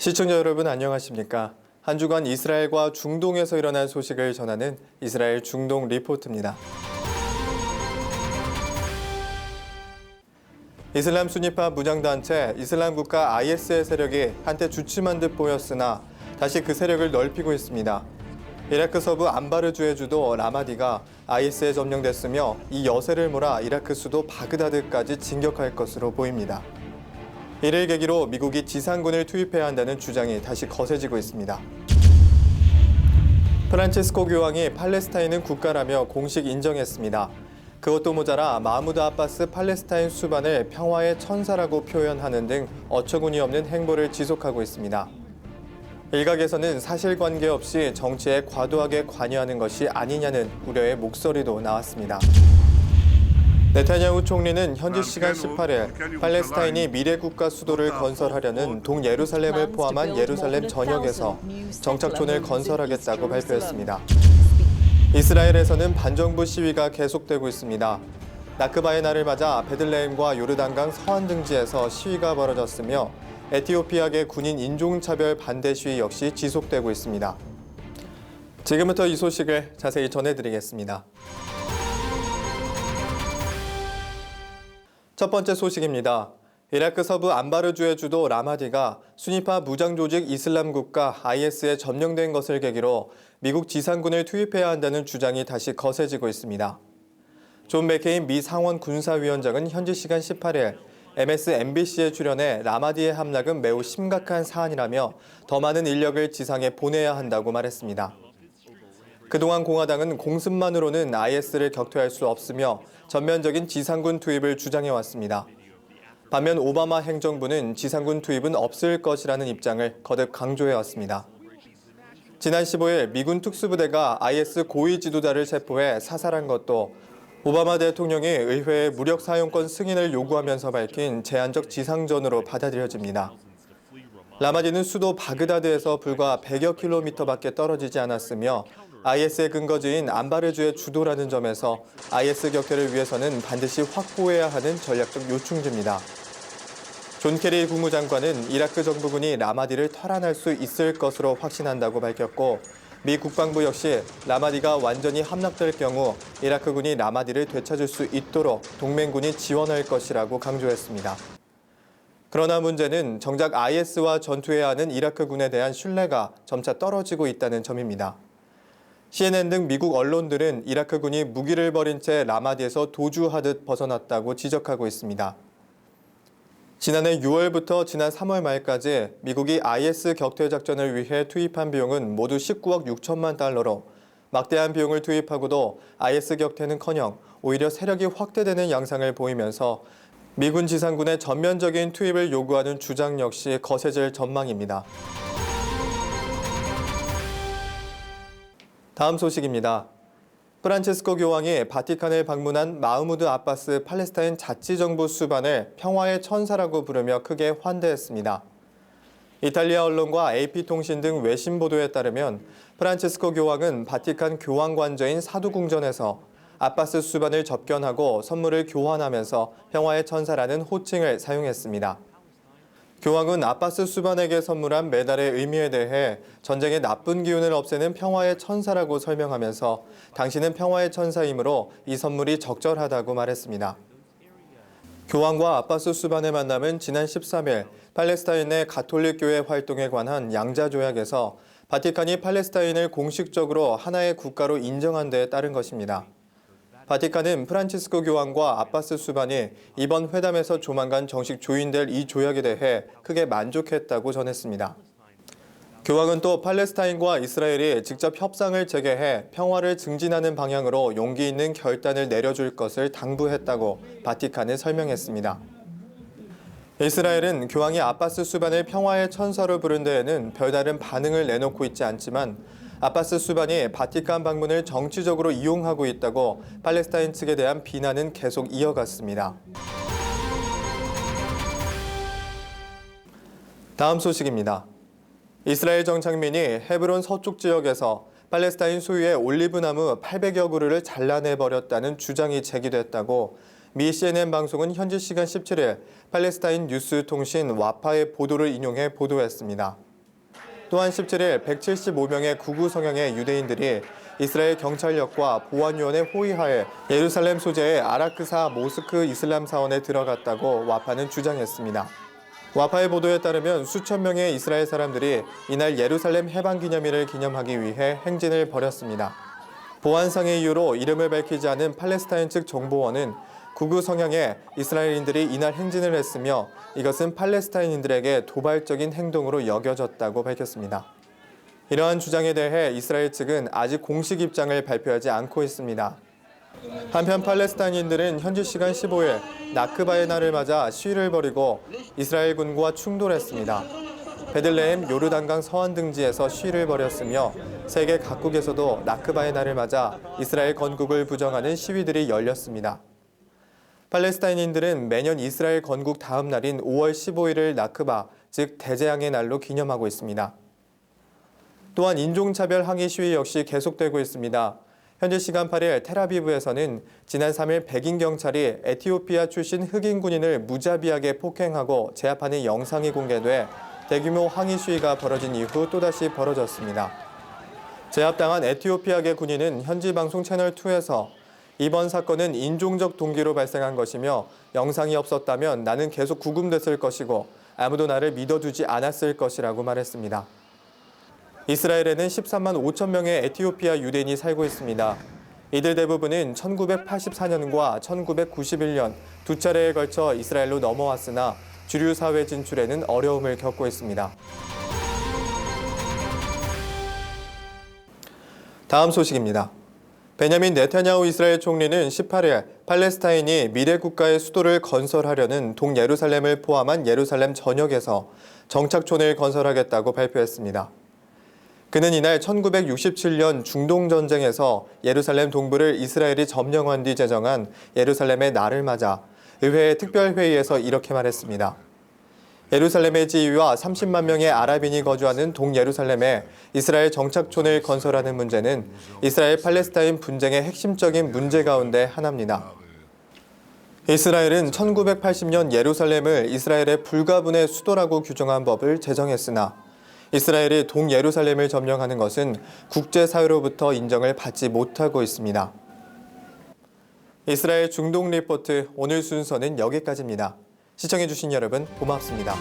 시청자 여러분 안녕하십니까? 한 주간 이스라엘과 중동에서 일어난 소식을 전하는 이스라엘 중동 리포트입니다. 이슬람 순위파 무장단체 이슬람 국가 IS의 세력이 한때 주춤한 듯 보였으나 다시 그 세력을 넓히고 있습니다. 이라크 서부 안바르주의 주도 라마디가 IS에 점령됐으며 이 여세를 몰아 이라크 수도 바그다드까지 진격할 것으로 보입니다. 이를 계기로 미국이 지상군을 투입해야 한다는 주장이 다시 거세지고 있습니다. 프란치스코 교황이 팔레스타인은 국가라며 공식 인정했습니다. 그것도 모자라 마무드 아바스 팔레스타인 수반을 평화의 천사라고 표현하는 등 어처구니 없는 행보를 지속하고 있습니다. 일각에서는 사실관계 없이 정치에 과도하게 관여하는 것이 아니냐는 우려의 목소리도 나왔습니다. 네타냐후 총리는 현지 시간 18일 팔레스타인이 미래 국가 수도를 건설하려는 동예루살렘을 포함한 예루살렘 전역에서 정착촌을 건설하겠다고 발표했습니다. 이스라엘에서는 반정부 시위가 계속되고 있습니다. 나크바의 날을 맞아 베들레헴과 요르단강 서안 등지에서 시위가 벌어졌으며 에티오피아계 군인 인종차별 반대 시위 역시 지속되고 있습니다. 지금부터 이 소식을 자세히 전해드리겠습니다. 첫 번째 소식입니다. 이라크 서부 안바르주의 주도 라마디가 순위파 무장 조직 이슬람 국가 IS에 점령된 것을 계기로 미국 지상군을 투입해야 한다는 주장이 다시 거세지고 있습니다. 존 맥케인 미 상원 군사위원장은 현지 시간 18일 MSNBC에 출연해 라마디의 함락은 매우 심각한 사안이라며 더 많은 인력을 지상에 보내야 한다고 말했습니다. 그동안 공화당은 공습만으로는 IS를 격퇴할 수 없으며 전면적인 지상군 투입을 주장해왔습니다. 반면 오바마 행정부는 지상군 투입은 없을 것이라는 입장을 거듭 강조해왔습니다. 지난 15일 미군 특수부대가 IS 고위 지도자를 체포해 사살한 것도 오바마 대통령이 의회에 무력 사용권 승인을 요구하면서 밝힌 제한적 지상전으로 받아들여집니다. 라마디는 수도 바그다드에서 불과 100여 킬로미터밖에 떨어지지 않았으며 IS의 근거지인 안바르주의 주도라는 점에서 IS 격퇴를 위해서는 반드시 확보해야 하는 전략적 요충지입니다. 존 케리 국무장관은 이라크 정부군이 라마디를 탈환할 수 있을 것으로 확신한다고 밝혔고 미 국방부 역시 라마디가 완전히 함락될 경우 이라크군이 라마디를 되찾을 수 있도록 동맹군이 지원할 것이라고 강조했습니다. 그러나 문제는 정작 IS와 전투해야 하는 이라크군에 대한 신뢰가 점차 떨어지고 있다는 점입니다. CNN 등 미국 언론들은 이라크군이 무기를 버린 채 라마디에서 도주하듯 벗어났다고 지적하고 있습니다. 지난해 6월부터 지난 3월 말까지 미국이 IS 격퇴 작전을 위해 투입한 비용은 모두 19억 6천만 달러로 막대한 비용을 투입하고도 IS 격퇴는커녕 오히려 세력이 확대되는 양상을 보이면서 미군 지상군의 전면적인 투입을 요구하는 주장 역시 거세질 전망입니다. 다음 소식입니다. 프란체스코 교황이 바티칸을 방문한 마흐무드 아바스 팔레스타인 자치정부 수반을 평화의 천사라고 부르며 크게 환대했습니다. 이탈리아 언론과 AP통신 등 외신 보도에 따르면 프란체스코 교황은 바티칸 교황관저인 사두궁전에서 아바스 수반을 접견하고 선물을 교환하면서 평화의 천사라는 호칭을 사용했습니다. 교황은 아바스 수반에게 선물한 메달의 의미에 대해 전쟁의 나쁜 기운을 없애는 평화의 천사라고 설명하면서 당신은 평화의 천사이므로 이 선물이 적절하다고 말했습니다. 교황과 아바스 수반의 만남은 지난 13일 팔레스타인 내 가톨릭 교회 활동에 관한 양자 조약에서 바티칸이 팔레스타인을 공식적으로 하나의 국가로 인정한 데에 따른 것입니다. 바티칸은 프란치스코 교황과 아바스 수반이 이번 회담에서 조만간 정식 조인될 이 조약에 대해 크게 만족했다고 전했습니다. 교황은 또 팔레스타인과 이스라엘이 직접 협상을 재개해 평화를 증진하는 방향으로 용기 있는 결단을 내려줄 것을 당부했다고 바티칸은 설명했습니다. 이스라엘은 교황이 아바스 수반을 평화의 천사로 부른 데에는 별다른 반응을 내놓고 있지 않지만 아바스 수반이 바티칸 방문을 정치적으로 이용하고 있다고 팔레스타인 측에 대한 비난은 계속 이어갔습니다. 다음 소식입니다. 이스라엘 정착민이 헤브론 서쪽 지역에서 팔레스타인 소유의 올리브나무 800여 그루를 잘라내 버렸다는 주장이 제기됐다고 미 CNN 방송은 현지 시간 17일 팔레스타인 뉴스 통신 와파의 보도를 인용해 보도했습니다. 또한 17일 175명의 구구 성향의 유대인들이 이스라엘 경찰력과 보안요원의 호위하에 예루살렘 소재의 아라크사 모스크 이슬람 사원에 들어갔다고 와파는 주장했습니다. 와파의 보도에 따르면 수천 명의 이스라엘 사람들이 이날 예루살렘 해방 기념일을 기념하기 위해 행진을 벌였습니다. 보안상의 이유로 이름을 밝히지 않은 팔레스타인 측 정보원은 구구 성향의 이스라엘인들이 이날 행진을 했으며 이것은 팔레스타인인들에게 도발적인 행동으로 여겨졌다고 밝혔습니다. 이러한 주장에 대해 이스라엘 측은 아직 공식 입장을 발표하지 않고 있습니다. 한편 팔레스타인인들은 현지 시간 15일 나크바의 날을 맞아 시위를 벌이고 이스라엘 군과 충돌했습니다. 베들레헴 요르단강 서안 등지에서 시위를 벌였으며 세계 각국에서도 나크바의 날을 맞아 이스라엘 건국을 부정하는 시위들이 열렸습니다. 팔레스타인인들은 매년 이스라엘 건국 다음 날인 5월 15일을 나크바, 즉 대재앙의 날로 기념하고 있습니다. 또한 인종차별 항의 시위 역시 계속되고 있습니다. 현지 시간 8일 테라비브에서는 지난 3일 백인 경찰이 에티오피아 출신 흑인 군인을 무자비하게 폭행하고 제압하는 영상이 공개돼 대규모 항의 시위가 벌어진 이후 또다시 벌어졌습니다. 제압당한 에티오피아계 군인은 현지 방송 채널2에서 이번 사건은 인종적 동기로 발생한 것이며 영상이 없었다면 나는 계속 구금됐을 것이고 아무도 나를 믿어주지 않았을 것이라고 말했습니다. 이스라엘에는 13만 5천 명의 에티오피아 유대인이 살고 있습니다. 이들 대부분은 1984년과 1991년 두 차례에 걸쳐 이스라엘로 넘어왔으나 주류 사회 진출에는 어려움을 겪고 있습니다. 다음 소식입니다. 베냐민 네타냐후 이스라엘 총리는 18일 팔레스타인이 미래 국가의 수도를 건설하려는 동예루살렘을 포함한 예루살렘 전역에서 정착촌을 건설하겠다고 발표했습니다. 그는 이날 1967년 중동 전쟁에서 예루살렘 동부를 이스라엘이 점령한 뒤 제정한 예루살렘의 날을 맞아 의회 특별회의에서 이렇게 말했습니다. 예루살렘의 지위와 30만 명의 아랍인이 거주하는 동예루살렘에 이스라엘 정착촌을 건설하는 문제는 이스라엘 팔레스타인 분쟁의 핵심적인 문제 가운데 하나입니다. 이스라엘은 1980년 예루살렘을 이스라엘의 불가분의 수도라고 규정한 법을 제정했으나 이스라엘이 동예루살렘을 점령하는 것은 국제사회로부터 인정을 받지 못하고 있습니다. 이스라엘 중동 리포트 오늘 순서는 여기까지입니다. 시청해주신 여러분 고맙습니다.